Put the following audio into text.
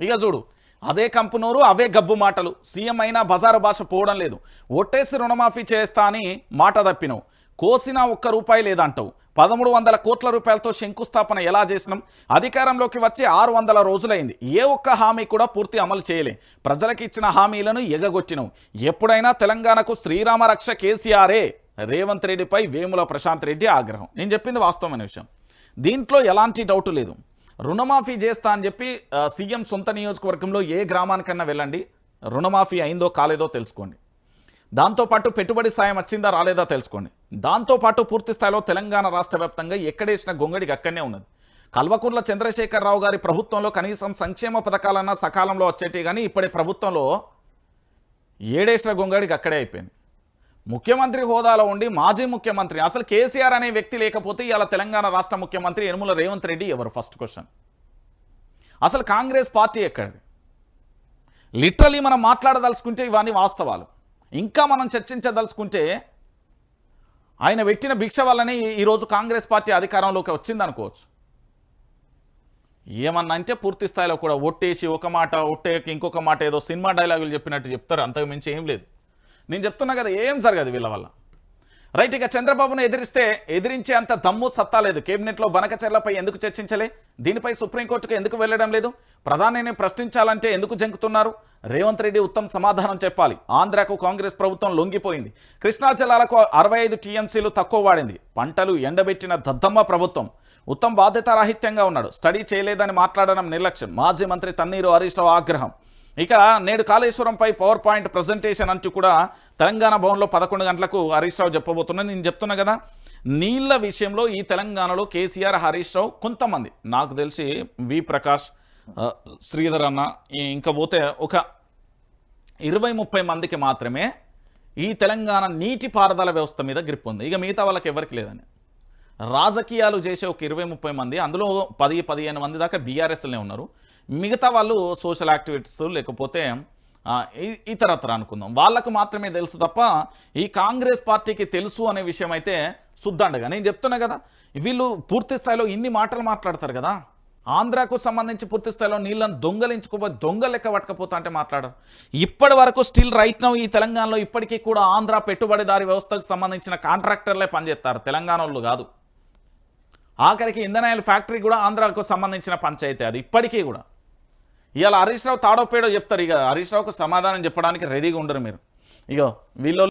ఇక చూడు అదే కంపునూరు అవే గబ్బు మాటలు. సీఎం అయినా బజారు భాష పోవడం లేదు. ఒట్టేసి రుణమాఫీ చేస్తా అని మాట తప్పినవు. కోసినా ఒక్క రూపాయి లేదంటావు. పదమూడు వందల కోట్ల రూపాయలతో శంకుస్థాపన ఎలా చేసినాం? అధికారంలోకి వచ్చి ఆరు వందల రోజులైంది. ఏ ఒక్క హామీ కూడా పూర్తి అమలు చేయలే. ప్రజలకు ఇచ్చిన హామీలను ఎగగొట్టినవు. ఎప్పుడైనా తెలంగాణకు శ్రీరామ రక్ష కేసీఆరే. రేవంత్ రెడ్డిపై వేముల ప్రశాంత్ రెడ్డి ఆగ్రహం. నేను చెప్పింది వాస్తవమైన విషయం. దీంట్లో ఎలాంటి డౌట్ లేదు. రుణమాఫీ చేస్తా అని చెప్పి సీఎం సొంత నియోజకవర్గంలో ఏ గ్రామానికన్నా వెళ్ళండి. రుణమాఫీ అయిందో కాలేదో తెలుసుకోండి. దాంతోపాటు పెట్టుబడి సాయం వచ్చిందా రాలేదా తెలుసుకోండి. దాంతోపాటు పూర్తి స్థాయిలో తెలంగాణ రాష్ట్ర వ్యాప్తంగా ఎక్కడేసిన గొంగడికి అక్కడనే ఉన్నది. కల్వకుంట్ల చంద్రశేఖరరావు గారి ప్రభుత్వంలో కనీసం సంక్షేమ పథకాలన్నా సకాలంలో వచ్చేటి కానీ ఇప్పటి ప్రభుత్వంలో ఏడేసిన గొంగడికి అక్కడే అయిపోయింది. ముఖ్యమంత్రి హోదాలో ఉండి మాజీ ముఖ్యమంత్రి అసలు కేసీఆర్ అనే వ్యక్తి లేకపోతే ఇలా తెలంగాణ రాష్ట్ర ముఖ్యమంత్రి యనుమల రేవంత్ రెడ్డి ఎవరు? ఫస్ట్ క్వశ్చన్ అసలు కాంగ్రెస్ పార్టీ ఎక్కడిది? లిటరలీ మనం మాట్లాడదలుచుకుంటే ఇవన్నీ వాస్తవాలు. ఇంకా మనం చర్చించదలుచుకుంటే ఆయన పెట్టిన భిక్ష వల్లనే ఈరోజు కాంగ్రెస్ పార్టీ అధికారంలోకి వచ్చిందనుకోవచ్చు. ఏమన్నా అంటే పూర్తి స్థాయిలో కూడా ఒట్టేసి ఒక మాట ఒట్టేకి ఇంకొక మాట ఏదో సినిమా డైలాగులు చెప్పినట్టు చెప్తారు. అంతకు మించి ఏం లేదు. నేను చెప్తున్నా కదా ఏం జరగదు వీళ్ళ వల్ల. రైట్ ఇక చంద్రబాబును ఎదిరిస్తే ఎదిరించే అంత దమ్ము సత్తా లేదు. కేబినెట్లో బనకచర్లపై ఎందుకు చర్చించలే? దీనిపై సుప్రీంకోర్టుకు ఎందుకు వెళ్ళడం లేదు? ప్రధానిని ప్రశ్నించాలంటే ఎందుకు జంకుతున్నారు? రేవంత్ రెడ్డి ఉత్తమ్ సమాధానం చెప్పాలి. ఆంధ్రాకు కాంగ్రెస్ ప్రభుత్వం లొంగిపోయింది. కృష్ణా జిల్లాలకు అరవై ఐదు టీఎంసీలు తక్కువ వాడింది. పంటలు ఎండబెట్టిన దద్దమ్మ ప్రభుత్వం. ఉత్తమ్ బాధ్యతారాహిత్యంగా ఉన్నాడు. స్టడీ చేయలేదని మాట్లాడడం నిర్లక్ష్యం. మాజీ మంత్రి తన్నీరు హరీష్ ఆగ్రహం. ఇక నేడు కాళేశ్వరంపై పవర్ పాయింట్ ప్రజెంటేషన్ అంటూ కూడా తెలంగాణ భవన్లో పదకొండు గంటలకు హరీష్ రావు చెప్పబోతున్నాను నేను చెప్తున్నా కదా. నీళ్ళ విషయంలో ఈ తెలంగాణలో కేసీఆర్ హరీష్ రావు కొంతమంది నాకు తెలిసి వి ప్రకాష్ శ్రీధర్ అన్న ఇంకా పోతే ఒక ఇరవై ముప్పై మందికి మాత్రమే ఈ తెలంగాణ నీటిపారుదల వ్యవస్థ మీద గ్రిప్ ఉంది. ఇక మిగతా వాళ్ళకి ఎవరికి లేదని. రాజకీయాలు చేసే ఒక ఇరవై ముప్పై మంది అందులో పది పదిహేను మంది దాకా బీఆర్ఎస్లోనే ఉన్నారు. మిగతా వాళ్ళు సోషల్ యాక్టివిటీస్ లేకపోతే ఇతరత్ర అనుకుందాం. వాళ్ళకు మాత్రమే తెలుసు తప్ప ఈ కాంగ్రెస్ పార్టీకి తెలుసు అనే విషయం అయితే శుద్ధండగా. నేను చెప్తున్నా కదా వీళ్ళు పూర్తి స్థాయిలో ఇన్ని మాటలు మాట్లాడతారు కదా ఆంధ్రాకు సంబంధించి పూర్తి స్థాయిలో నీళ్ళని దొంగలించుకోబోయి దొంగ లెక్క పట్టకపోతా అంటే మాట్లాడారు. ఇప్పటి వరకు స్టిల్ రైట్ నౌ ఈ తెలంగాణలో ఇప్పటికీ కూడా ఆంధ్ర పెట్టుబడిదారి వ్యవస్థకు సంబంధించిన కాంట్రాక్టర్లే పనిచేస్తారు తెలంగాణ వాళ్ళు కాదు. ఆఖరికి ఇంధనాయల ఫ్యాక్టరీ కూడా ఆంధ్రాకు సంబంధించిన పంచాయతీ అది ఇప్పటికీ కూడా. ఇవాళ హరీష్ రావు తాడోపేడో చెప్తారు ఇక హరీష్ రావుకు సమాధానం చెప్పడానికి రెడీగా ఉండరు మీరు. ఇగో వీళ్ళు